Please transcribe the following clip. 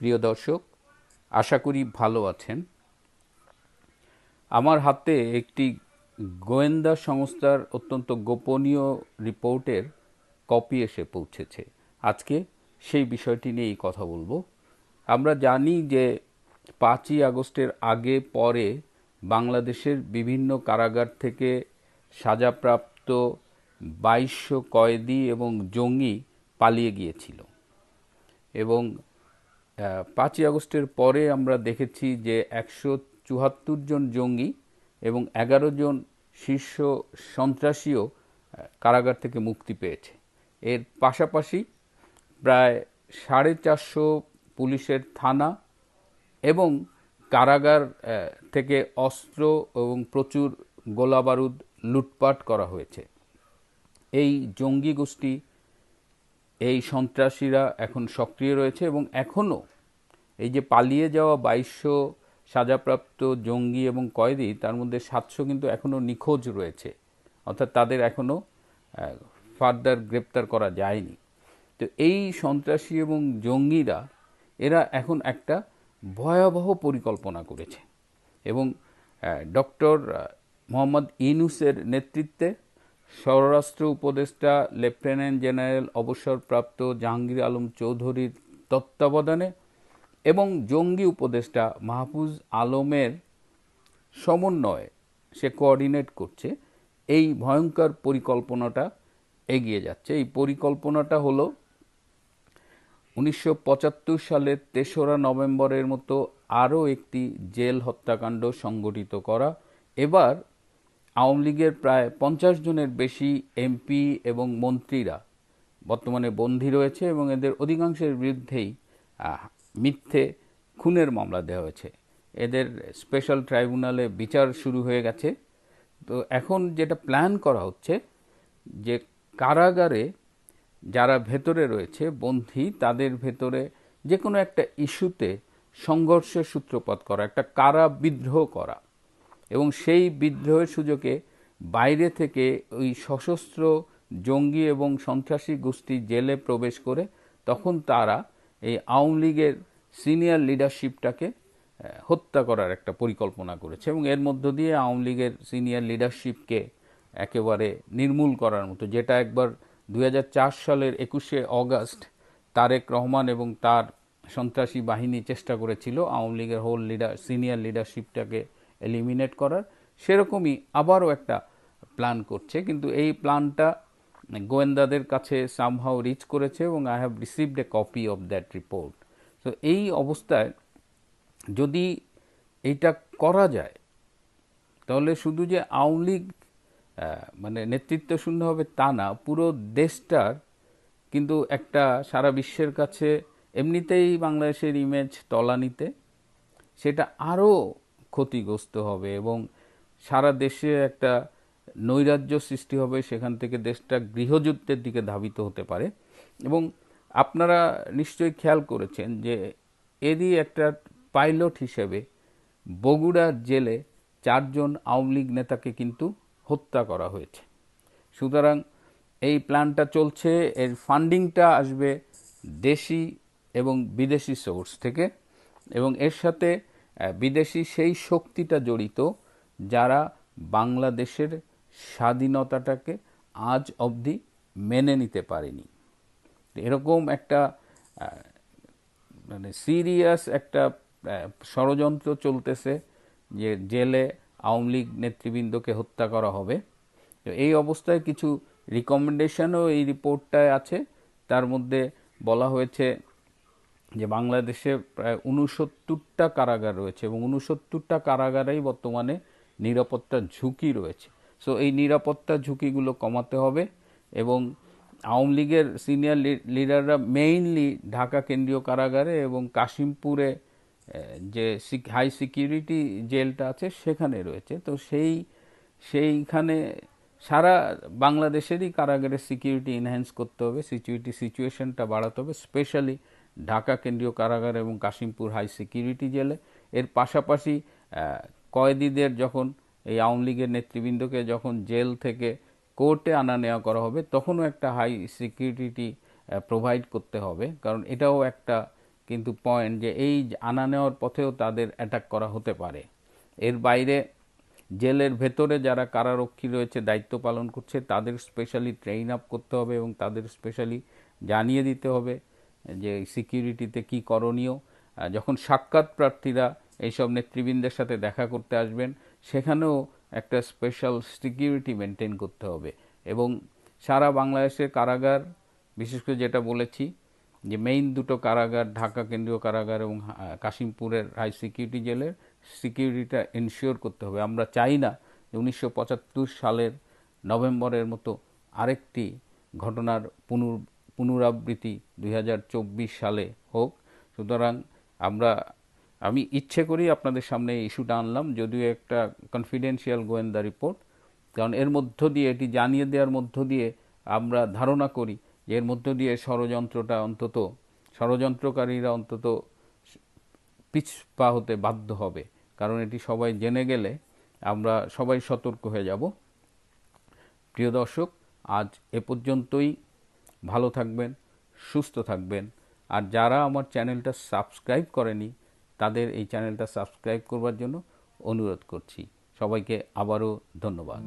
প্রিয় দর্শক, আশা করি ভালো আছেন। আমার হাতে একটি গোয়েন্দা সংস্থার অত্যন্ত গোপনীয় রিপোর্টের কপি এসে পৌঁছেছে। আজকে সেই বিষয়টি নিয়েই কথা বলব। আমরা জানি যে পাঁচই আগস্টের আগে পরে বাংলাদেশের বিভিন্ন কারাগার থেকে সাজাপ্রাপ্ত বাইশশো কয়েদি এবং জঙ্গি পালিয়ে গিয়েছিল এবং পাঁচই আগস্টের পরে আমরা দেখেছি যে একশো চুয়াত্তর জন জঙ্গি এবং এগারো জন শীর্ষ সন্ত্রাসীও কারাগার থেকে মুক্তি পেয়েছে। এর পাশাপাশি প্রায় সাড়ে চারশো পুলিশের থানা এবং কারাগার থেকে অস্ত্র এবং প্রচুর গোলাবারুদ লুটপাট করা হয়েছে। এই জঙ্গি গোষ্ঠী এই সন্ত্রাসীরা এখন সক্রিয় রয়েছে এবং এখনও এই যে পালিয়ে যাওয়া বাইশশো সাজাপ্রাপ্ত জঙ্গি এবং কয়েদি, তার মধ্যে সাতশো কিন্তু এখনও নিখোঁজ রয়েছে। অর্থাৎ তাদের এখনও ফার্দার গ্রেপ্তার করা যায়নি। তো এই সন্ত্রাসী এবং জঙ্গিরা, এরা এখন একটা ভয়াবহ পরিকল্পনা করেছে। এবং ডক্টর মোহাম্মদ ইনুসের নেতৃত্বে স্বরাষ্ট্র উপদেষ্টা, লেফটেন্যান্ট জেনারেল অবসরপ্রাপ্ত জাহাঙ্গীর আলম চৌধুরীর তত্ত্বাবধানে এবং জঙ্গি উপদেষ্টা মাহফুজ আলমের সমন্বয়ে সে কোঅর্ডিনেট করছে। এই ভয়ঙ্কর পরিকল্পনাটা এগিয়ে যাচ্ছে। এই পরিকল্পনাটা হলো উনিশশো সালের তেসরা নভেম্বরের মতো আরও একটি জেল হত্যাকাণ্ড সংগঠিত করা। এবার আওয়ামী লীগের প্রায় পঞ্চাশ জনের বেশি এমপি এবং মন্ত্রীরা বর্তমানে বন্দী রয়েছে এবং এদের অধিকাংশের বিরুদ্ধেই মিথ্যে খুনের মামলা দেওয়া হয়েছে। এদের স্পেশাল ট্রাইব্যুনালে বিচার শুরু হয়ে গেছে। তো এখন যেটা প্ল্যান করা হচ্ছে, যে কারাগারে যারা ভেতরে রয়েছে, বন্দী, তাদের ভেতরে যে কোনো একটা ইস্যুতে সংঘর্ষের সূত্রপাত করা, একটা কারা বিদ্রোহ করা এবং সেই বিদ্রোহের সুযোগে বাইরে থেকে ওই সশস্ত্র জঙ্গি এবং সন্ত্রাসী গোষ্ঠী জেলে প্রবেশ করে তখন তারা এই আওয়ামী লীগের সিনিয়র লিডারশিপটাকে হত্যা করার একটা পরিকল্পনা করেছে এবং এর মধ্য দিয়ে আওয়ামী লীগের সিনিয়র লিডারশিপকে একেবারে নির্মূল করার মতো, যেটা একবার দু হাজার চার সালের একুশে অগাস্ট তারেক রহমান এবং তার সন্ত্রাসী বাহিনী চেষ্টা করেছিল আওয়ামী লীগের হোল লিডার সিনিয়র লিডারশিপটাকে এলিমিনেট করার, সেরকমই আবারও একটা প্ল্যান করছে। কিন্তু এই প্ল্যানটা গোয়েন্দাদের কাছে সামহাও রিচ করেছে এবং I have received a copy of that report তো এই অবস্থায় যদি এইটা করা যায়, তাহলে শুধু যে আওয়ামী লীগ মানে নেতৃত্ব শূন্য হবে তা না, পুরো দেশটার কিন্তু একটা সারা বিশ্বের কাছে এমনিতেই বাংলাদেশের ইমেজ তলানিতে, সেটা আরও ক্ষতিগ্রস্ত হবে এবং সারা দেশে একটা নৈরাজ্য সৃষ্টি হবে, সেখান থেকে দেশটা গৃহযুদ্ধের দিকে ধাবিত হতে পারে। এবং আপনারা নিশ্চয়ই খেয়াল করেছেন যে এরই একটা পাইলট হিসেবে বগুড়ার জেলে চারজন আওয়ামী লীগ নেতাকে কিন্তু হত্যা করা হয়েছে। সুতরাং এই প্ল্যানটা চলছে, এর ফান্ডিংটা আসবে দেশি এবং বিদেশি সোর্স থেকে এবং এর সাথে বিদেশি সেই শক্তিটা জড়িত যারা বাংলাদেশের স্বাধীনতাটাকে আজ অবধি মেনে নিতে পারেনি। এরকম একটা মানে সিরিয়াস একটা ষড়যন্ত্র চলতেছে যে জেলে আওয়ামী লীগ নেতৃবৃন্দকে হত্যা করা হবে। তো এই অবস্থায় কিছু রিকমেন্ডেশনও এই রিপোর্টটায় আছে। তার মধ্যে বলা হয়েছে যে বাংলাদেশে প্রায় উনসত্তরটা কারাগার রয়েছে এবং উনসত্তরটা কারাগারেই বর্তমানে নিরাপত্তার ঝুঁকি রয়েছে। সো এই নিরাপত্তা ঝুঁকিগুলো কমাতে হবে এবং আওয়ামী লীগের সিনিয়র লিডাররা মেইনলি ঢাকা কেন্দ্রীয় কারাগারে এবং কাশিমপুরে যে হাই সিকিউরিটি জেলটা আছে সেখানে রয়েছে। তো সেই, সেইখানে সারা বাংলাদেশেরই কারাগারের সিকিউরিটি এনহ্যান্স করতে হবে সিকিউরিটি সিচুয়েশনটা বাড়াতে হবে স্পেশালি ঢাকা কেন্দ্রীয় কারাগার এবং কাশিমপুর হাই সিকিউরিটি জেলে। এর পাশাপাশি কয়েদিদের যখন এই আওয়ামী লীগের নেতৃবৃন্দকে যখন জেল থেকে কোর্টে আনা নেওয়া করা হবে, তখনও একটা হাই সিকিউরিটি প্রোভাইড করতে হবে। কারণ এটাও একটা কিন্তু পয়েন্ট যে এই আনা নেওয়ার পথেও তাদের অ্যাটাক করা হতে পারে। এর বাইরে, জেলের ভেতরে যারা কারারক্ষী রয়েছে, দায়িত্ব পালন করছে, তাদের স্পেশালি ট্রেন আপ করতে হবে এবং তাদের স্পেশালি জানিয়ে দিতে হবে। যে সিকিউরিটিতে কি করণীয় যখন সাক্ষাৎ প্রার্থীরা এইসব নেতৃবৃন্দের সাথে দেখা করতে আসবেন, সেখানেও একটা স্পেশাল সিকিউরিটি মেনটেন করতে হবে। এবং সারা বাংলাদেশের কারাগার, বিশেষ করে যেটা বলেছি, যে মেইন দুটো কারাগার, ঢাকা কেন্দ্রীয় কারাগার এবং কাশিমপুরের হাই সিকিউরিটি জেলের সিকিউরিটিটা এনশিওর করতে হবে। আমরা চাই না যে উনিশশো পঁচাত্তর সালের নভেম্বরের মতো আরেকটি ঘটনার পুনর পুনরাবৃত্তি দু হাজার চব্বিশ সালে হোক। সুতরাং আমরা, আমি ইচ্ছে করেই আপনাদের সামনে এই ইস্যুটা আনলাম, যদিও একটা কনফিডেন্সিয়াল গোয়েন্দা রিপোর্ট, কারণ এর মধ্য দিয়ে, এটি জানিয়ে দেওয়ার মধ্য দিয়ে আমরা ধারণা করি যে এর মধ্য দিয়ে ষড়যন্ত্রটা অন্তত, ষড়যন্ত্রকারীরা অন্তত পিছপা হতে বাধ্য হবে। কারণ এটি সবাই জেনে গেলে আমরা সবাই সতর্ক হয়ে যাব। প্রিয় দর্শক, আজ এ পর্যন্তই। ভালো থাকবেন, সুস্থ থাকবেন। আর যারা আমার চ্যানেলটা সাবস্ক্রাইব করেনি, তাদের এই চ্যানেলটা সাবস্ক্রাইব করবার জন্য অনুরোধ করছি। সবাইকে আবারও ধন্যবাদ।